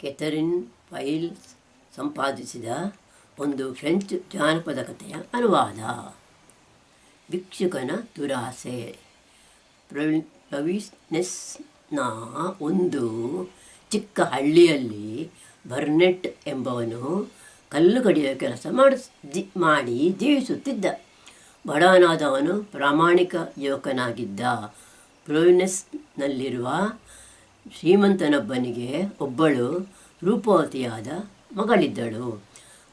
ಕೆಥರಿನ್ file ಸಂಪಾದಿಸಿದ ಒಂದು French ಜಾನಪದ ಕಥೆಯ ಅನುವಾದ. ಭಿಕ್ಷುಕನ ದುರಾಸೆ. ಪ್ರವಿ ಪ್ರವಿಸ್ನೆಸ್ನ ಒಂದು ಚಿಕ್ಕ ಹಳ್ಳಿಯಲ್ಲಿ ಬರ್ನೆಟ್ ಎಂಬವನು ಕಲ್ಲು ಕಡಿಯುವ ಕೆಲಸ ಮಾಡಿಸ್ ಮಾಡಿ ಜೀವಿಸುತ್ತಿದ್ದ. ಬಡವನಾದವನು ಪ್ರಾಮಾಣಿಕ ಯುವಕನಾಗಿದ್ದ. ಪ್ರೊವಿನೆಸ್ನಲ್ಲಿರುವ ಶ್ರೀಮಂತನೊಬ್ಬನಿಗೆ ಒಬ್ಬಳು ರೂಪವತಿಯಾದ ಮಗಳಿದ್ದಳು.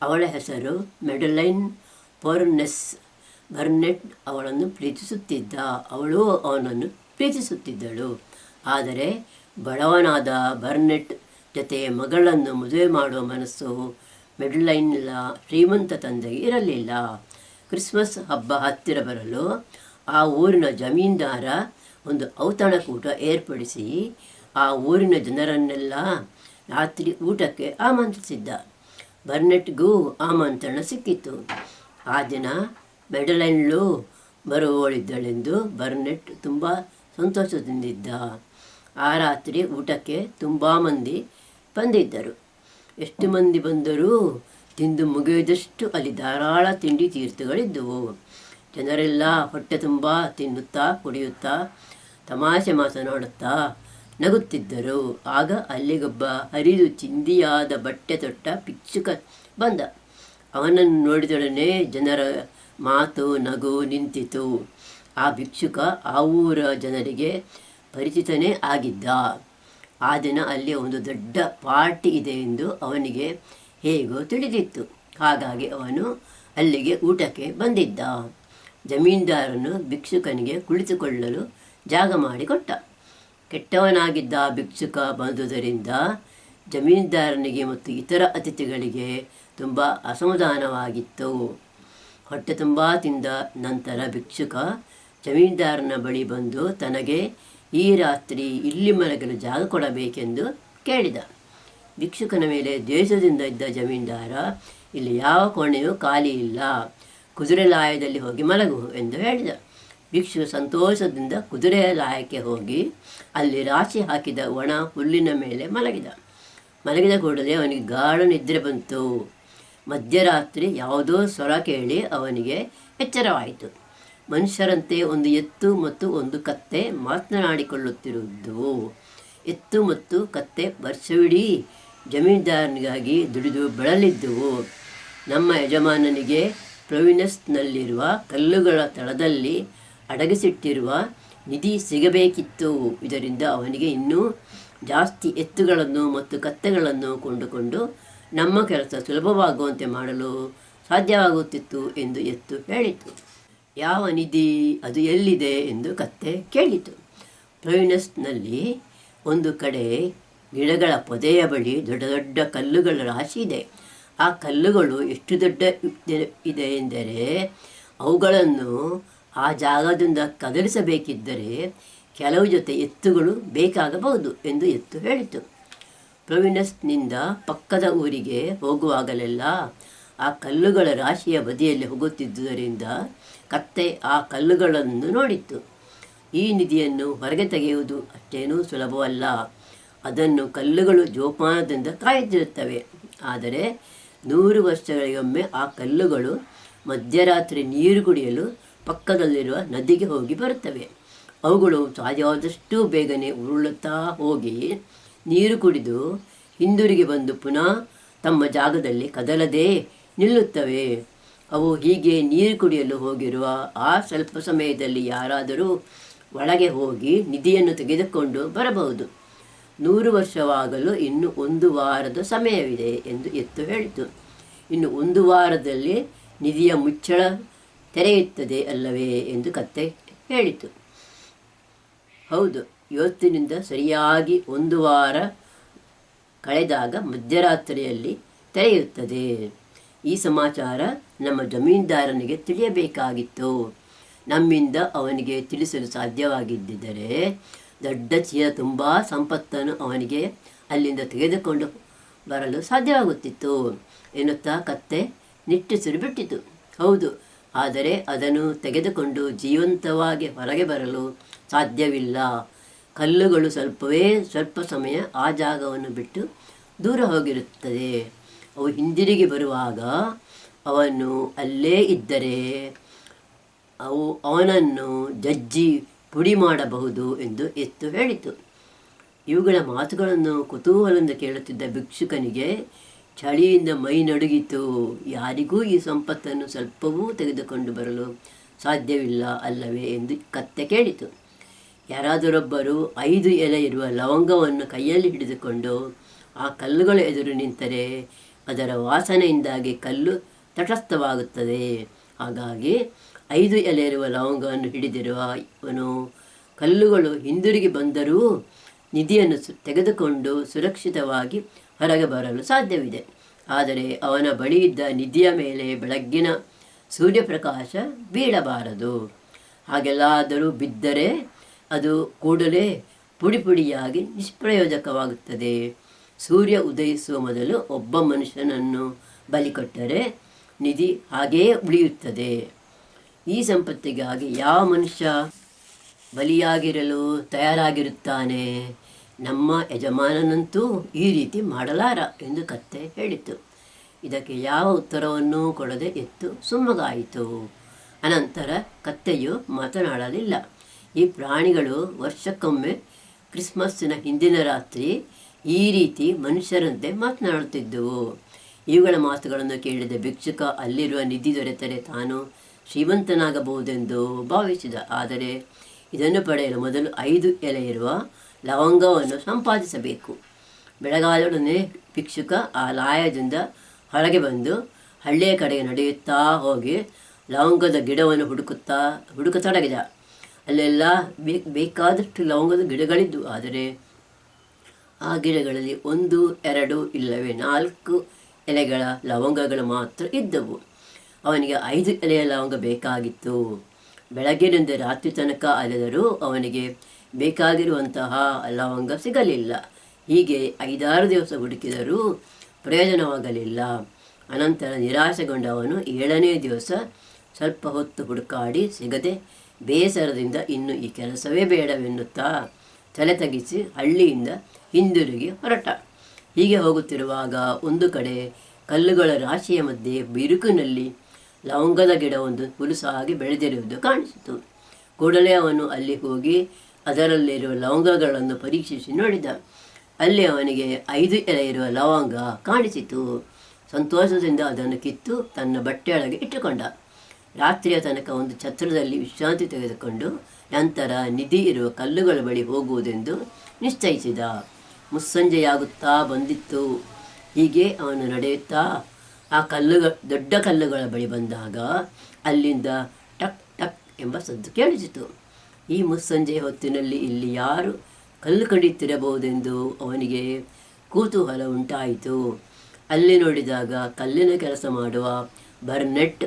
ಅವಳ ಹೆಸರು ಮೆಡಲೈನ್ ಪೊರ್ನೆಸ್ ಬರ್ನೆಟ್. ಅವಳನ್ನು ಪ್ರೀತಿಸುತ್ತಿದ್ದ, ಅವಳು ಅವನನ್ನು ಪ್ರೀತಿಸುತ್ತಿದ್ದಳು. ಆದರೆ ಬಡವನಾದ ಬರ್ನೆಟ್ ಜೊತೆ ಮಗಳನ್ನು ಮದುವೆ ಮಾಡುವ ಮನಸ್ಸು ಮೆಡ್ಲೈನ್ಲ ಶ್ರೀಮಂತ ತಂದೆಗೆ ಇರಲಿಲ್ಲ. ಕ್ರಿಸ್ಮಸ್ ಹಬ್ಬ ಹತ್ತಿರ ಬರಲು ಆ ಊರಿನ ಜಮೀನ್ದಾರ ಒಂದು ಔತಣಕೂಟ ಏರ್ಪಡಿಸಿ ಆ ಊರಿನ ಜನರನ್ನೆಲ್ಲ ರಾತ್ರಿ ಊಟಕ್ಕೆ ಆಮಂತ್ರಿಸಿದ್ದ. ಬರ್ನೆಟ್ಗೂ ಆಮಂತ್ರಣ ಸಿಕ್ಕಿತು. ಆ ದಿನ ಮೆಡಲೈನ್ಲು ಬರುವವಳಿದ್ದಳೆಂದು ಬರ್ನೆಟ್ ತುಂಬ ಸಂತೋಷದಿಂದಿದ್ದ. ಆ ರಾತ್ರಿ ಊಟಕ್ಕೆ ತುಂಬ ಮಂದಿ ಬಂದಿದ್ದರು. ಎಷ್ಟು ಮಂದಿ ಬಂದರೂ ತಿಂದು ಮುಗಿಯದಷ್ಟು ಅಲ್ಲಿ ಧಾರಾಳ ತಿಂಡಿ ತೀರ್ಥಗಳಿದ್ದವು. ಜನರೆಲ್ಲ ಹೊಟ್ಟೆ ತುಂಬ ತಿನ್ನುತ್ತಾ, ಕುಡಿಯುತ್ತಾ, ತಮಾಷೆ ಮಾತನಾಡುತ್ತಾ ನಗುತ್ತಿದ್ದರು. ಆಗ ಅಲ್ಲಿಗೊಬ್ಬ ಹರಿದು ಚಿಂದಿಯಾದ ಬಟ್ಟೆ ತೊಟ್ಟ ಪಿಚ್ಚುಕ ಬಂದ. ಅವನನ್ನು ನೋಡಿದೊಡನೆ ಜನರ ಮಾತು ನಗು ನಿಂತಿತು. ಆ ಭಿಕ್ಷುಕ ಆ ಊರ ಜನರಿಗೆ ಪರಿಚಿತನೇ ಆಗಿದ್ದ. ಆ ದಿನ ಅಲ್ಲಿ ಒಂದು ದೊಡ್ಡ ಪಾರ್ಟಿ ಇದೆ ಎಂದು ಅವನಿಗೆ ಹೇಗೋ ತಿಳಿದಿತ್ತು. ಹಾಗಾಗಿ ಅವನು ಅಲ್ಲಿಗೆ ಊಟಕ್ಕೆ ಬಂದಿದ್ದ. ಜಮೀನ್ದಾರನು ಭಿಕ್ಷುಕನಿಗೆ ಕುಳಿತುಕೊಳ್ಳಲು ಜಾಗ ಮಾಡಿಕೊಟ್ಟ. ಕೆಟ್ಟವನಾಗಿದ್ದ ಭಿಕ್ಷುಕ ಬಂದುದರಿಂದ ಜಮೀನ್ದಾರನಿಗೆ ಮತ್ತು ಇತರ ಅತಿಥಿಗಳಿಗೆ ತುಂಬ ಅಸಮಾಧಾನವಾಗಿತ್ತು. ಹೊಟ್ಟೆ ತುಂಬ ತಿಂದ ನಂತರ ಭಿಕ್ಷುಕ ಜಮೀನ್ದಾರನ ಬಳಿ ಬಂದು ತನಗೆ ಈ ರಾತ್ರಿ ಇಲ್ಲಿ ಮಲಗಲು ಜಾಗ ಕೊಡಬೇಕೆಂದು ಕೇಳಿದ. ಭಿಕ್ಷುಕನ ಮೇಲೆ ದ್ವೇಷದಿಂದ ಇದ್ದ ಜಮೀನ್ದಾರ, ಇಲ್ಲಿ ಯಾವ ಕೋಣೆಯೂ ಖಾಲಿ ಇಲ್ಲ ಕುದುರೆ ಲಾಯದಲ್ಲಿ ಹೋಗಿ ಮಲಗು ಎಂದು ಹೇಳಿದ. ಭಿಕ್ಷು ಸಂತೋಷದಿಂದ ಕುದುರೆಯ ಲಾಯಕ್ಕೆ ಹೋಗಿ ಅಲ್ಲಿ ರಾಶಿ ಹಾಕಿದ ಒಣ ಹುಲ್ಲಿನ ಮೇಲೆ ಮಲಗಿದ. ಮಲಗಿದ ಕೂಡಲೇ ಅವನಿಗೆ ಗಾಢ ನಿದ್ರೆ ಬಂತು. ಮಧ್ಯರಾತ್ರಿ ಯಾವುದೋ ಸ್ವರ ಕೇಳಿ ಅವನಿಗೆ ಎಚ್ಚರವಾಯಿತು. ಮನುಷ್ಯರಂತೆ ಒಂದು ಎತ್ತು ಮತ್ತು ಒಂದು ಕತ್ತೆ ಮಾತನಾಡಿಕೊಳ್ಳುತ್ತಿರುವುದು. ಎತ್ತು ಮತ್ತು ಕತ್ತೆ ವರ್ಷವಿಡೀ ಜಮೀನ್ದಾರನಿಗಾಗಿ ದುಡಿದು ಬಳಲಿದ್ದುವು. ನಮ್ಮ ಯಜಮಾನನಿಗೆ ಪ್ರೊವಿನಸ್ನಲ್ಲಿರುವ ಕಲ್ಲುಗಳ ತಳದಲ್ಲಿ ಅಡಗಿಸಿಟ್ಟಿರುವ ನಿಧಿ ಸಿಗಬೇಕಿತ್ತು. ಇದರಿಂದ ಅವನಿಗೆ ಇನ್ನೂ ಜಾಸ್ತಿ ಎತ್ತುಗಳನ್ನು ಮತ್ತು ಕತ್ತೆಗಳನ್ನು ಕೊಂಡುಕೊಂಡು ನಮ್ಮ ಕೆಲಸ ಸುಲಭವಾಗುವಂತೆ ಮಾಡಲು ಸಾಧ್ಯವಾಗುತ್ತಿತ್ತು ಎಂದು ಎತ್ತು ಹೇಳಿತು. ಯಾವ ನಿಧಿ? ಅದು ಎಲ್ಲಿದೆ? ಎಂದು ಕತ್ತೆ ಕೇಳಿತು. ಪ್ರೊವಿನಸ್ನಲ್ಲಿ ಒಂದು ಕಡೆ ಗಿಡಗಳ ಪೊದೆಯ ಬಳಿ ದೊಡ್ಡ ದೊಡ್ಡ ಕಲ್ಲುಗಳ ರಾಶಿ ಇದೆ. ಆ ಕಲ್ಲುಗಳು ಎಷ್ಟು ದೊಡ್ಡ ಇದೆ- ಎಂದರೆ ಅವುಗಳನ್ನು ಆ ಜಾಗದಿಂದ ಕದಲಿಸಬೇಕಿದ್ದರೆ ಕೆಲವು ಜೊತೆ ಎತ್ತುಗಳು ಬೇಕಾಗಬಹುದು ಎಂದು ಎತ್ತು ಹೇಳಿತು. ಪ್ರೊವಿನಸ್ನಿಂದ ಪಕ್ಕದ ಊರಿಗೆ ಹೋಗುವಾಗಲೆಲ್ಲ ಆ ಕಲ್ಲುಗಳ ರಾಶಿಯ ಬದಿಯಲ್ಲಿ ಹೋಗುತ್ತಿದ್ದುದರಿಂದ ಕತ್ತೆ ಆ ಕಲ್ಲುಗಳನ್ನು ನೋಡಿತ್ತು. ಈ ನಿಧಿಯನ್ನು ಹೊರಗೆ ತೆಗೆಯುವುದು ಅಷ್ಟೇನೂ ಸುಲಭವಲ್ಲ. ಅದನ್ನು ಕಲ್ಲುಗಳು ಜೋಪಾನದಿಂದ ಕಾಯುತ್ತಿರುತ್ತವೆ ಆದರೆ ನೂರು ವರ್ಷಗಳಿಗೊಮ್ಮೆ ಆ ಕಲ್ಲುಗಳು ಮಧ್ಯರಾತ್ರಿ ನೀರು ಕುಡಿಯಲು ಪಕ್ಕದಲ್ಲಿರುವ ನದಿಗೆ ಹೋಗಿ ಬರುತ್ತವೆ. ಅವುಗಳು ಸಾಧ್ಯವಾದಷ್ಟು ಬೇಗನೆ ಉರುಳುತ್ತಾ ಹೋಗಿ ನೀರು ಕುಡಿದು ಹಿಂದಿರುಗಿ ಬಂದು ಪುನಃ ತಮ್ಮ ಜಾಗದಲ್ಲಿ ಕದಲದೇ ನಿಲ್ಲುತ್ತವೆ. ಅವು ಹೀಗೆ ನೀರು ಕುಡಿಯಲು ಹೋಗಿರುವ ಆ ಸ್ವಲ್ಪ ಸಮಯದಲ್ಲಿ ಯಾರಾದರೂ ಒಳಗೆ ಹೋಗಿ ನಿಧಿಯನ್ನು ತೆಗೆದುಕೊಂಡು ಬರಬಹುದು. ನೂರು ವರ್ಷವಾಗಲು ಇನ್ನು ಒಂದು ವಾರದ ಸಮಯವಿದೆ ಎಂದು ಎತ್ತು ಹೇಳಿತು. ಇನ್ನು ಒಂದು ವಾರದಲ್ಲಿ ನಿಧಿಯ ಮುಚ್ಚಳ ತೆರೆಯುತ್ತದೆ ಅಲ್ಲವೇ ಎಂದು ಕತ್ತೆ ಹೇಳಿತು. ಹೌದು ಇವತ್ತಿನಿಂದ ಸರಿಯಾಗಿ ಒಂದು ವಾರ ಕಳೆದಾಗ ಮಧ್ಯರಾತ್ರಿಯಲ್ಲಿ ತೆರೆಯುತ್ತದೆ. ಈ ಸಮಾಚಾರ ನಮ್ಮ ಜಮೀನ್ದಾರನಿಗೆ ತಿಳಿಯಬೇಕಾಗಿತ್ತು. ನಮ್ಮಿಂದ ಅವನಿಗೆ ತಿಳಿಸಲು ಸಾಧ್ಯವಾಗಿದ್ದರೆ ದೊಡ್ಡ ಚೀಲ ತುಂಬ ಸಂಪತ್ತನ್ನು ಅವನಿಗೆ ಅಲ್ಲಿಂದ ತೆಗೆದುಕೊಂಡು ಬರಲು ಸಾಧ್ಯವಾಗುತ್ತಿತ್ತು ಎನ್ನುತ್ತಾ ಕತ್ತೆ ನಿಟ್ಟುಸಿರು ಬಿಟ್ಟಿತು. ಹೌದು ಆದರೆ ಅದನ್ನು ತೆಗೆದುಕೊಂಡು ಜೀವಂತವಾಗಿ ಹೊರಗೆ ಬರಲು ಸಾಧ್ಯವಿಲ್ಲ. ಕಲ್ಲುಗಳು ಸ್ವಲ್ಪವೇ ಸ್ವಲ್ಪ ಸಮಯ ಆ ಜಾಗವನ್ನು ಬಿಟ್ಟು ದೂರ ಹೋಗಿರುತ್ತದೆ. ಅವು ಹಿಂದಿರುಗಿ ಬರುವಾಗ ಅವನು ಅಲ್ಲೇ ಇದ್ದರೆ ಅವು ಅವನನ್ನು ಜಜ್ಜಿ ಪುಡಿ ಮಾಡಬಹುದು ಎಂದು ಎತ್ತು ಹೇಳಿತು. ಇವುಗಳ ಮಾತುಗಳನ್ನು ಕುತೂಹಲದಿಂದ ಕೇಳುತ್ತಿದ್ದ ಭಿಕ್ಷುಕನಿಗೆ ಚಳಿಯಿಂದ ಮೈ ನಡುಗಿತು. ಯಾರಿಗೂ ಈ ಸಂಪತ್ತನ್ನು ಸ್ವಲ್ಪವೂ ತೆಗೆದುಕೊಂಡು ಬರಲು ಸಾಧ್ಯವಿಲ್ಲ ಅಲ್ಲವೇ ಎಂದು ಕತ್ತೆ ಕೇಳಿತು. ಯಾರಾದರೊಬ್ಬರು ಐದು ಎಲೆ ಇರುವ ಲವಂಗವನ್ನು ಕೈಯಲ್ಲಿ ಹಿಡಿದುಕೊಂಡು ಆ ಕಲ್ಲುಗಳ ಎದುರು ನಿಂತರೆ ಅದರ ವಾಸನೆಯಿಂದಾಗಿ ಕಲ್ಲು ತಟಸ್ಥವಾಗುತ್ತದೆ. ಹಾಗಾಗಿ ಐದು ಎಲೆ ಇರುವ ಲವಂಗವನ್ನು ಹಿಡಿದಿರುವ ಇವನು ಕಲ್ಲುಗಳು ಹಿಂದಿರುಗಿ ಬಂದರೂ ನಿಧಿಯನ್ನು ತೆಗೆದುಕೊಂಡು ಸುರಕ್ಷಿತವಾಗಿ ಹೊರಗೆ ಬರಲು ಸಾಧ್ಯವಿದೆ. ಆದರೆ ಅವನ ಬಳಿ ಇದ್ದ ನಿಧಿಯ ಮೇಲೆ ಬೆಳಗ್ಗಿನ ಸೂರ್ಯಪ್ರಕಾಶ ಬೀಳಬಾರದು. ಹಾಗೆಲ್ಲಾದರೂ ಬಿದ್ದರೆ ಅದು ಕೂಡಲೇ ಪುಡಿ ಪುಡಿಯಾಗಿ ನಿಷ್ಪ್ರಯೋಜಕವಾಗುತ್ತದೆ. ಸೂರ್ಯ ಉದಯಿಸುವ ಮೊದಲು ಒಬ್ಬ ಮನುಷ್ಯನನ್ನು ಬಲಿ ಕೊಟ್ಟರೆ ನಿಧಿ ಹಾಗೆಯೇ ಉಳಿಯುತ್ತದೆ. ಈ ಸಂಪತ್ತಿಗಾಗಿ ಯಾವ ಮನುಷ್ಯ ಬಲಿಯಾಗಿರಲು ತಯಾರಾಗಿರುತ್ತಾನೆ. ನಮ್ಮ ಯಜಮಾನನಂತೂ ಈ ರೀತಿ ಮಾಡಲಾರ ಎಂದು ಕತ್ತೆ ಹೇಳಿತು. ಇದಕ್ಕೆ ಯಾವ ಉತ್ತರವನ್ನೂ ಕೊಡದೆ ಎತ್ತು ಸುಮ್ಮಗಾಯಿತು. ಅನಂತರ ಕತ್ತೆಯು ಮಾತನಾಡಲಿಲ್ಲ. ಈ ಪ್ರಾಣಿಗಳು ವರ್ಷಕ್ಕೊಮ್ಮೆ ಕ್ರಿಸ್ಮಸ್ಸಿನ ಹಿಂದಿನ ರಾತ್ರಿ ಈ ರೀತಿ ಮನುಷ್ಯರಂತೆ ಮಾತನಾಡುತ್ತಿದ್ದುವು. ಇವುಗಳ ಮಾತುಗಳನ್ನು ಕೇಳಿದ ಭಿಕ್ಷುಕ ಅಲ್ಲಿರುವ ನಿಧಿ ದೊರೆತರೆ ತಾನು ಶ್ರೀಮಂತನಾಗಬಹುದೆಂದು ಭಾವಿಸಿದ. ಆದರೆ ಇದನ್ನು ಪಡೆಯಲು ಮೊದಲು ಐದು ಎಲೆ ಇರುವ ಲವಂಗವನ್ನು ಸಂಪಾದಿಸಬೇಕು. ಬೆಳಗಾಲೊಡನೆ ಭಿಕ್ಷುಕ ಆ ಲಾಯದಿಂದ ಹೊರಗೆ ಬಂದು ಹಳ್ಳಿಯ ಕಡೆಗೆ ನಡೆಯುತ್ತಾ ಹೋಗಿ ಲವಂಗದ ಗಿಡವನ್ನು ಹುಡುಕುತ್ತಾ ಹುಡುಕತೊಡಗಿದ ಅಲ್ಲೆಲ್ಲ ಬೇಕು ಬೇಕಾದಷ್ಟು ಲವಂಗದ ಗಿಡಗಳಿದ್ದು, ಆದರೆ ಆ ಗಿಡಗಳಲ್ಲಿ ಒಂದು, ಎರಡು, ಇಲ್ಲವೇ ನಾಲ್ಕು ಎಲೆಗಳ ಲವಂಗಗಳು ಮಾತ್ರ ಇದ್ದವು. ಅವನಿಗೆ ಐದು ಎಲೆಯ ಲವಂಗ ಬೇಕಾಗಿತ್ತು. ಬೆಳಗ್ಗಿನಿಂದ ರಾತ್ರಿ ತನಕ ಅಲೆದರೂ ಅವನಿಗೆ ಬೇಕಾಗಿರುವಂತಹ ಲವಂಗ ಸಿಗಲಿಲ್ಲ. ಹೀಗೆ ಐದಾರು ದಿವಸ ಹುಡುಕಿದರೂ ಪ್ರಯೋಜನವಾಗಲಿಲ್ಲ. ಅನಂತರ ನಿರಾಶೆಗೊಂಡ ಅವನು ಏಳನೇ ದಿವಸ ಸ್ವಲ್ಪ ಹೊತ್ತು ಹುಡುಕಾಡಿ ಸಿಗದೆ ಬೇಸರದಿಂದ ಇನ್ನು ಈ ಕೆಲಸವೇ ಬೇಡವೆನ್ನುತ್ತಾ ತಲೆ ತಗ್ಗಿಸಿ ಹಳ್ಳಿಯಿಂದ ಹಿಂದಿರುಗಿ ಹೊರಟ. ಹೀಗೆ ಹೋಗುತ್ತಿರುವಾಗ ಒಂದು ಕಡೆ ಕಲ್ಲುಗಳ ರಾಶಿಯ ಮಧ್ಯೆ ಬಿರುಕಿನಲ್ಲಿ ಲವಂಗದ ಗಿಡವೊಂದು ಹುಲುಸಾಗಿ ಬೆಳೆದಿರುವುದು ಕಾಣಿಸಿತು. ಕೂಡಲೇ ಅವನು ಅಲ್ಲಿ ಹೋಗಿ ಅದರಲ್ಲಿರುವ ಲವಂಗಗಳನ್ನು ಪರೀಕ್ಷಿಸಿ ನೋಡಿದ. ಅಲ್ಲಿ ಅವನಿಗೆ ಐದು ಎಲೆ ಇರುವ ಲವಂಗ ಕಾಣಿಸಿತು. ಸಂತೋಷದಿಂದ ಅದನ್ನು ಕಿತ್ತು ತನ್ನ ಬಟ್ಟೆಯೊಳಗೆ ಇಟ್ಟುಕೊಂಡ. ರಾತ್ರಿಯ ತನಕ ಒಂದು ಛತ್ರದಲ್ಲಿ ವಿಶ್ರಾಂತಿ ತೆಗೆದುಕೊಂಡು ನಂತರ ನಿಧಿ ಇರುವ ಕಲ್ಲುಗಳ ಬಳಿ ಹೋಗುವುದೆಂದು ನಿಶ್ಚಯಿಸಿದ. ಮುಸ್ಸಂಜೆಯಾಗುತ್ತಾ ಬಂದಿತ್ತು. ಹೀಗೆ ಅವನು ನಡೆಯುತ್ತಾ ಆ ಕಲ್ಲುಗಳ ದೊಡ್ಡ ಕಲ್ಲುಗಳ ಬಳಿ ಬಂದಾಗ ಅಲ್ಲಿಂದ ಟಕ್ ಟಕ್ ಎಂಬ ಸದ್ದು ಕೇಳಿಸಿತು. ಈ ಮುಸ್ಸಂಜೆ ಹೊತ್ತಿನಲ್ಲಿ ಇಲ್ಲಿ ಯಾರು ಕಲ್ಲು ಕಡಿಯುತ್ತಿರಬಹುದೆಂದು ಅವನಿಗೆ ಕುತೂಹಲ ಉಂಟಾಯಿತು. ಅಲ್ಲಿ ನೋಡಿದಾಗ ಕಲ್ಲಿನ ಕೆಲಸ ಮಾಡುವ ಬರ್ನೆಟ್,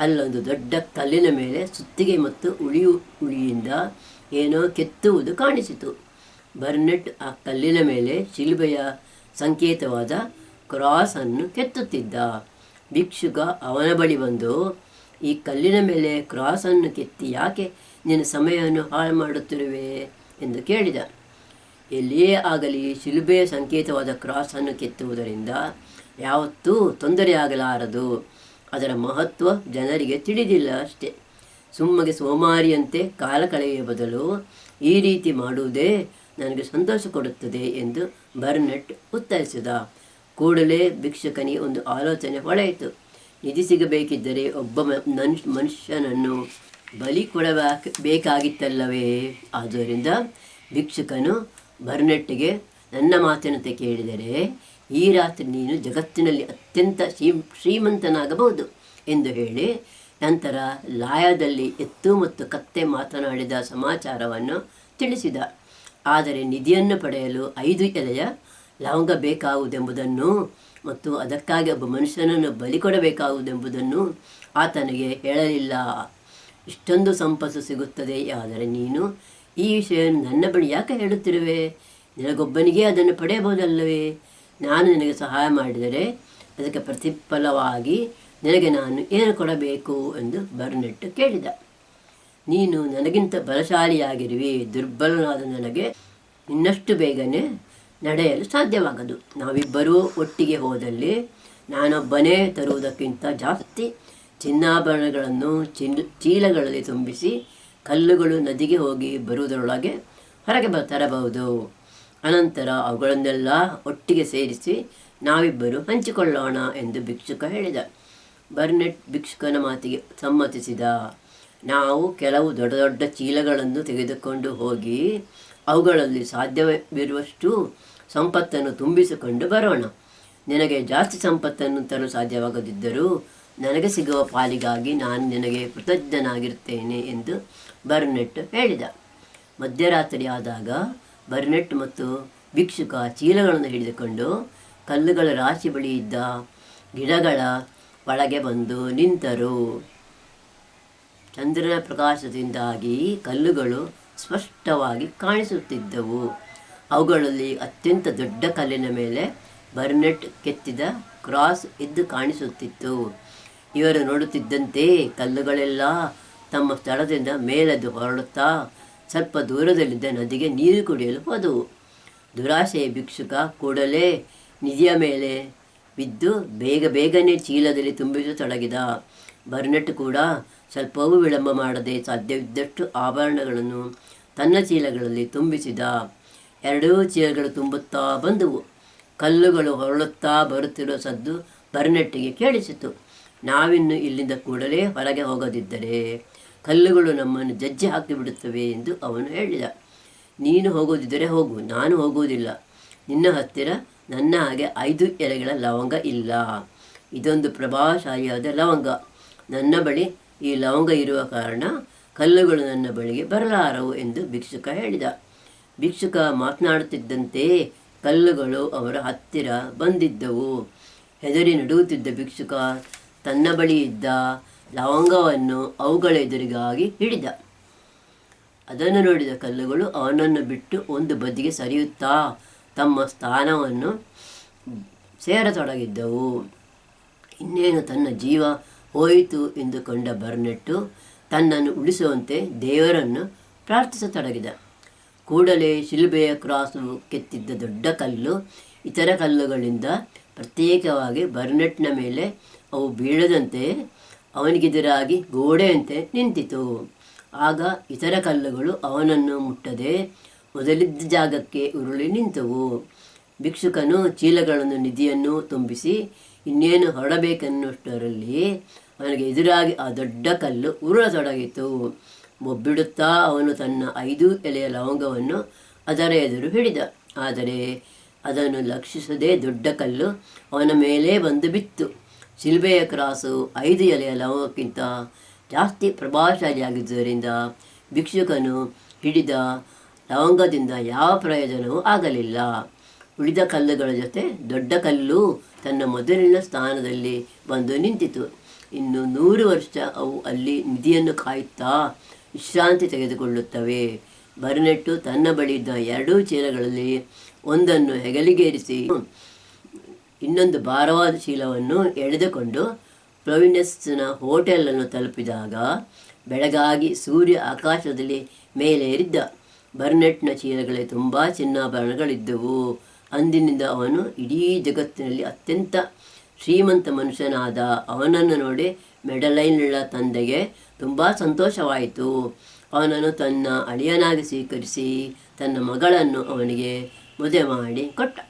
ಅಲ್ಲೊಂದು ದೊಡ್ಡ ಕಲ್ಲಿನ ಮೇಲೆ ಸುತ್ತಿಗೆ ಮತ್ತು ಉಳಿಯು, ಉಳಿಯಿಂದ ಏನೋ ಕೆತ್ತುವುದು ಕಾಣಿಸಿತು. ಬರ್ನೆಟ್ ಆ ಕಲ್ಲಿನ ಮೇಲೆ ಶಿಲುಬೆಯ ಸಂಕೇತವಾದ ಕ್ರಾಸನ್ನು ಕೆತ್ತುತ್ತಿದ್ದ ಭಿಕ್ಷುಕ ಅವನ ಬಳಿ ಬಂದು, ಈ ಕಲ್ಲಿನ ಮೇಲೆ ಕ್ರಾಸನ್ನು ಕೆತ್ತಿ ಯಾಕೆ ನಿನ್ನ ಸಮಯವನ್ನು ಹಾಳು ಮಾಡುತ್ತಿರುವೆ? ಎಂದು ಕೇಳಿದ. ಎಲ್ಲಿಯೇ ಆಗಲಿ ಶಿಲುಬೆಯ ಸಂಕೇತವಾದ ಕ್ರಾಸನ್ನು ಕೆತ್ತುವುದರಿಂದ ಯಾವತ್ತೂ ತೊಂದರೆಯಾಗಲಾರದು ಅದರ ಮಹತ್ವ ಜನರಿಗೆ ತಿಳಿದಿಲ್ಲ ಅಷ್ಟೇ. ಸುಮ್ಮಗೆ ಸೋಮಾರಿಯಂತೆ ಕಾಲ ಕಳೆಯುವ ಬದಲು ಈ ರೀತಿ ಮಾಡುವುದೇ ನನಗೆ ಸಂತೋಷ ಕೊಡುತ್ತದೆ ಎಂದು ಬರ್ನೆಟ್ ಉತ್ತರಿಸಿದ. ಕೂಡಲೇ ಭಿಕ್ಷಕನಿಗೆ ಒಂದು ಆಲೋಚನೆ ಹೊಳೆಯಿತು. ನಿಧಿ ಸಿಗಬೇಕಿದ್ದರೆ ಒಬ್ಬ ಮನುಷ್ಯನನ್ನು ಬಲಿ ಕೊಡಬೇಕಾಗಿತ್ತಲ್ಲವೇ ಬೇಕಾಗಿತ್ತಲ್ಲವೇ? ಆದ್ದರಿಂದ ಭಿಕ್ಷುಕನು ಬರ್ನೆಟ್ಟಿಗೆ ನನ್ನ ಮಾತಿನಂತೆ ಕೇಳಿದರೆ, ಈ ರಾತ್ರಿ ನೀನು ಜಗತ್ತಿನಲ್ಲಿ ಅತ್ಯಂತ ಶ್ರೀ, ಶ್ರೀಮಂತನಾಗಬಹುದು ಎಂದು ಹೇಳಿ, ನಂತರ ಲಾಯದಲ್ಲಿ ಎತ್ತು ಮತ್ತು ಕತ್ತೆ ಮಾತನಾಡಿದ ಸಮಾಚಾರವನ್ನು ತಿಳಿಸಿದ. ಆದರೆ ನಿಧಿಯನ್ನು ಪಡೆಯಲು ಐದು ಎಲೆಯ ಲವಂಗ ಬೇಕಾಗುವುದೆಂಬುದನ್ನು ಮತ್ತು ಅದಕ್ಕಾಗಿ ಒಬ್ಬ ಮನುಷ್ಯನನ್ನು ಬಲಿ ಕೊಡಬೇಕಾಗುವುದೆಂಬುದನ್ನು ಆತನಿಗೆ ಹೇಳಲಿಲ್ಲ. ಇಷ್ಟೊಂದು ಸಂಪತ್ತು ಸಿಗುತ್ತದೆ, ಆದರೆ ನೀನು ಈ ವಿಷಯವನ್ನು ನನ್ನ ಬಳಿ ಯಾಕೆ ಹೇಳುತ್ತಿರುವೆ? ನಿನಗೊಬ್ಬನಿಗೆ ಅದನ್ನು ಪಡೆಯಬಹುದಲ್ಲವೇ? ನಾನು ನಿನಗೆ ಸಹಾಯ ಮಾಡಿದರೆ ಅದಕ್ಕೆ ಪ್ರತಿಫಲವಾಗಿ ನಿನಗೆ ನಾನು ಏನು ಕೊಡಬೇಕು ಎಂದು ಬರ್ನೆಟ್ಟು ಕೇಳಿದ. ನೀನು ನನಗಿಂತ ಬಲಶಾಲಿಯಾಗಿರುವಿ, ದುರ್ಬಲನಾದ ನನಗೆ ಇನ್ನಷ್ಟು ಬೇಗನೆ ನಡೆಯಲು ಸಾಧ್ಯವಾಗದು. ನಾವಿಬ್ಬರೂ ಒಟ್ಟಿಗೆ ಹೋದಲ್ಲಿ ನಾನೊಬ್ಬನೇ ತರುವುದಕ್ಕಿಂತ ಜಾಸ್ತಿ ಚಿನ್ನಾಭರಣಗಳನ್ನು ಚಿನ್ ಚೀಲಗಳಲ್ಲಿ ತುಂಬಿಸಿ ಕಲ್ಲುಗಳು ನದಿಗೆ ಹೋಗಿ ಬರುವುದರೊಳಗೆ ಹೊರಗೆ ಬ, ತರಬಹುದು. ಅನಂತರ ಅವುಗಳನ್ನೆಲ್ಲ ಒಟ್ಟಿಗೆ ಸೇರಿಸಿ ನಾವಿಬ್ಬರು ಹಂಚಿಕೊಳ್ಳೋಣ ಎಂದು ಭಿಕ್ಷುಕ ಹೇಳಿದ. ಬರ್ನೆಟ್ ಭಿಕ್ಷುಕನ ಮಾತಿಗೆ ಸಮ್ಮತಿಸಿದ. ನಾವು ಕೆಲವು ದೊಡ್ಡ ದೊಡ್ಡ ಚೀಲಗಳನ್ನು ತೆಗೆದುಕೊಂಡು ಹೋಗಿ ಅವುಗಳಲ್ಲಿ ಸಾಧ್ಯವಿರುವಷ್ಟು ಸಂಪತ್ತನ್ನು ತುಂಬಿಸಿಕೊಂಡು ಬರೋಣ. ನಿನಗೆ ಜಾಸ್ತಿ ಸಂಪತ್ತನ್ನು ತರಲು ಸಾಧ್ಯವಾಗದಿದ್ದರೂ ನನಗೆ ಸಿಗುವ ಪಾಲಿಗಾಗಿ ನಾನು ನಿನಗೆ ಕೃತಜ್ಞನಾಗಿರುತ್ತೇನೆ ಎಂದು ಬರ್ನೆಟ್ ಹೇಳಿದ. ಮಧ್ಯರಾತ್ರಿ ಆದಾಗ ಬರ್ನೆಟ್ ಮತ್ತು ಭಿಕ್ಷುಕ ಚೀಲಗಳನ್ನು ಹಿಡಿದುಕೊಂಡು ಕಲ್ಲುಗಳ ರಾಶಿ ಬಳಿ ಇದ್ದ ಗಿಡಗಳ ಒಳಗೆ ಬಂದು ನಿಂತರು. ಚಂದ್ರನ ಪ್ರಕಾಶದಿಂದಾಗಿ ಕಲ್ಲುಗಳು ಸ್ಪಷ್ಟವಾಗಿ ಕಾಣಿಸುತ್ತಿದ್ದವು. ಅವುಗಳಲ್ಲಿ ಅತ್ಯಂತ ದೊಡ್ಡ ಕಲ್ಲಿನ ಮೇಲೆ ಬರ್ನೆಟ್ ಕೆತ್ತಿದ ಕ್ರಾಸ್ ಎದ್ದು ಕಾಣಿಸುತ್ತಿತ್ತು. ಇವರು ನೋಡುತ್ತಿದ್ದಂತೆ ಕಲ್ಲುಗಳೆಲ್ಲ ತಮ್ಮ ಸ್ಥಳದಿಂದ ಮೇಲೆದ್ದು ಹೊರಡುತ್ತಾ ಸ್ವಲ್ಪ ದೂರದಲ್ಲಿದ್ದ ನದಿಗೆ ನೀರು ಕುಡಿಯಲು ಹೋದವು. ದುರಾಶೆಯ ಭಿಕ್ಷುಕ ಕೂಡಲೇ ನಿಧಿಯ ಮೇಲೆ ಬಿದ್ದು ಬೇಗ ಬೇಗನೆ ಚೀಲದಲ್ಲಿ ತುಂಬಿಸತೊಡಗಿದ. ಬರ್ನೆಟ್ ಕೂಡ ಸ್ವಲ್ಪವೂ ವಿಳಂಬ ಮಾಡದೆ ಸಾಧ್ಯವಿದ್ದಷ್ಟು ಆಭರಣಗಳನ್ನು ತನ್ನ ಚೀಲಗಳಲ್ಲಿ ತುಂಬಿಸಿದ. ಎರಡೂ ಚೀಲಗಳು ತುಂಬುತ್ತಾ ಬಂದವು. ಕಲ್ಲುಗಳು ಹೊರಳುತ್ತಾ ಬರುತ್ತಿರುವ ಸದ್ದು ಬರ್ನೆಟ್ಟಿಗೆ ಕೇಳಿಸಿತು. ನಾವಿನ್ನು ಇಲ್ಲಿಂದ ಕೂಡಲೇ ಹೊರಗೆ ಹೋಗದಿದ್ದರೆ ಕಲ್ಲುಗಳು ನಮ್ಮನ್ನು ಜಜ್ಜಿ ಹಾಕಿಬಿಡುತ್ತವೆ ಎಂದು ಅವನು ಹೇಳಿದ. ನೀನು ಹೋಗೋದಿದ್ದರೆ ಹೋಗು, ನಾನು ಹೋಗುವುದಿಲ್ಲ. ನಿನ್ನ ಹತ್ತಿರ ನನ್ನ ಹಾಗೆ ಐದು ಎಲೆಗಳ ಲವಂಗ ಇಲ್ಲ. ಇದೊಂದು ಪ್ರಭಾವಶಾಲಿಯಾದ ಲವಂಗ. ನನ್ನ ಬಳಿ ಈ ಲವಂಗ ಇರುವ ಕಾರಣ ಕಲ್ಲುಗಳು ನನ್ನ ಬಳಿಗೆ ಬರಲಾರವು ಎಂದು ಭಿಕ್ಷುಕ ಹೇಳಿದ. ಭಿಕ್ಷುಕ ಮಾತನಾಡುತ್ತಿದ್ದಂತೆ ಕಲ್ಲುಗಳು ಅವರ ಹತ್ತಿರ ಬಂದಿದ್ದವು. ಹೆದರಿ ನಡುಗುತ್ತಿದ್ದ ಭಿಕ್ಷುಕ ತನ್ನ ಬಳಿ ಇದ್ದ ಲವಂಗವನ್ನು ಅವುಗಳ ಎದುರಿಗಾಗಿ ಹಿಡಿದ. ಅದನ್ನು ನೋಡಿದ ಕಲ್ಲುಗಳು ಅವನನ್ನು ಬಿಟ್ಟು ಒಂದು ಬದಿಗೆ ಸರಿಯುತ್ತಾ ತಮ್ಮ ಸ್ಥಾನವನ್ನು ಸೇರತೊಡಗಿದ್ದವು. ಇನ್ನೇನು ತನ್ನ ಜೀವ ಹೋಯಿತು ಎಂದುಕೊಂಡ ಬರ್ನೆಟ್ಟು ತನ್ನನ್ನು ಉಳಿಸುವಂತೆ ದೇವರನ್ನು ಪ್ರಾರ್ಥಿಸತೊಡಗಿದ. ಕೂಡಲೇ ಶಿಲುಬೆಯ ಕ್ರಾಸು ಕೆತ್ತಿದ್ದ ದೊಡ್ಡ ಕಲ್ಲು ಇತರ ಕಲ್ಲುಗಳಿಂದ ಪ್ರತ್ಯೇಕವಾಗಿ ಬರ್ನೆಟ್ನ ಮೇಲೆ ಅವು ಬೀಳದಂತೆ ಅವನಿಗೆದುರಾಗಿ ಗೋಡೆಯಂತೆ ನಿಂತಿತು. ಆಗ ಇತರ ಕಲ್ಲುಗಳು ಅವನನ್ನು ಮುಟ್ಟದೆ ಮೊದಲಿದ್ದ ಜಾಗಕ್ಕೆ ಉರುಳಿ ನಿಂತವು. ಭಿಕ್ಷುಕನು ಚೀಲಗಳನ್ನು ನಿಧಿಯನ್ನು ತುಂಬಿಸಿ ಇನ್ನೇನು ಹೊರಡಬೇಕೆನ್ನುಷ್ಟರಲ್ಲಿ ಅವನಿಗೆ ಎದುರಾಗಿ ಆ ದೊಡ್ಡ ಕಲ್ಲು ಉರುಳತೊಡಗಿತು. ಒಬ್ಬಿಡುತ್ತಾ ಅವನು ತನ್ನ ಐದು ಎಲೆಯ ಲವಂಗವನ್ನು ಅದರ ಎದುರು ಹಿಡಿದ. ಆದರೆ ಅದನ್ನು ಲಕ್ಷಿಸದೆ ದೊಡ್ಡ ಕಲ್ಲು ಅವನ ಮೇಲೆ ಬಂದು ಬಿತ್ತು. ಶಿಲ್ಬೆಯ ಕ್ರಾಸು ಐದು ಎಲೆಯ ಲವಂಗಕ್ಕಿಂತ ಜಾಸ್ತಿ ಪ್ರಭಾವಶಾಲಿಯಾಗಿದ್ದರಿಂದ ಭಿಕ್ಷುಕನು ಹಿಡಿದ ಲವಂಗದಿಂದ ಯಾವ ಪ್ರಯೋಜನವೂ ಆಗಲಿಲ್ಲ. ಉಳಿದ ಕಲ್ಲುಗಳ ಜೊತೆ ದೊಡ್ಡ ಕಲ್ಲು ತನ್ನ ಮೊದಲಿನ ಸ್ಥಾನದಲ್ಲಿ ಬಂದು ನಿಂತಿತು. ಇನ್ನು ನೂರು ವರ್ಷ ಅವು ಅಲ್ಲಿ ನಿಧಿಯನ್ನು ಕಾಯುತ್ತಾ ವಿಶ್ರಾಂತಿ ತೆಗೆದುಕೊಳ್ಳುತ್ತವೆ. ಬರ್ನೆಟ್ಟು ತನ್ನ ಬಳಿ ಇದ್ದ ಎರಡೂ ಚೀಲಗಳಲ್ಲಿ ಒಂದನ್ನು ಹೆಗಲಿಗೇರಿಸಿ ಇನ್ನೊಂದು ಭಾರವಾದ ಚೀಲವನ್ನು ಎಳೆದುಕೊಂಡು ಪ್ರೊವಿನೆಸ್ನ ಹೋಟೆಲನ್ನು ತಲುಪಿದಾಗ ಬೆಳಗಾಗಿ ಸೂರ್ಯ ಆಕಾಶದಲ್ಲಿ ಮೇಲೇರಿದ್ದ ಬರ್ನೆಟ್ನ ಚೀಲಗಳೇ ತುಂಬ ಚಿನ್ನಾಭರಣಗಳಿದ್ದವು. ಅಂದಿನಿಂದ ಅವನು ಇಡೀ ಜಗತ್ತಿನಲ್ಲಿ ಅತ್ಯಂತ ಶ್ರೀಮಂತ ಮನುಷ್ಯನಾದ ಅವನನ್ನು ನೋಡಿ ಮೆಡಲೈನ್ಗಳ ತಂದೆಗೆ ತುಂಬ ಸಂತೋಷವಾಯಿತು. ಅವನನ್ನು ತನ್ನ ಅಳಿಯನಾಗಿ ಸ್ವೀಕರಿಸಿ ತನ್ನ ಮಗಳನ್ನು ಅವನಿಗೆ ಮದುವೆ ಮಾಡಿ ಕೊಟ್ಟ.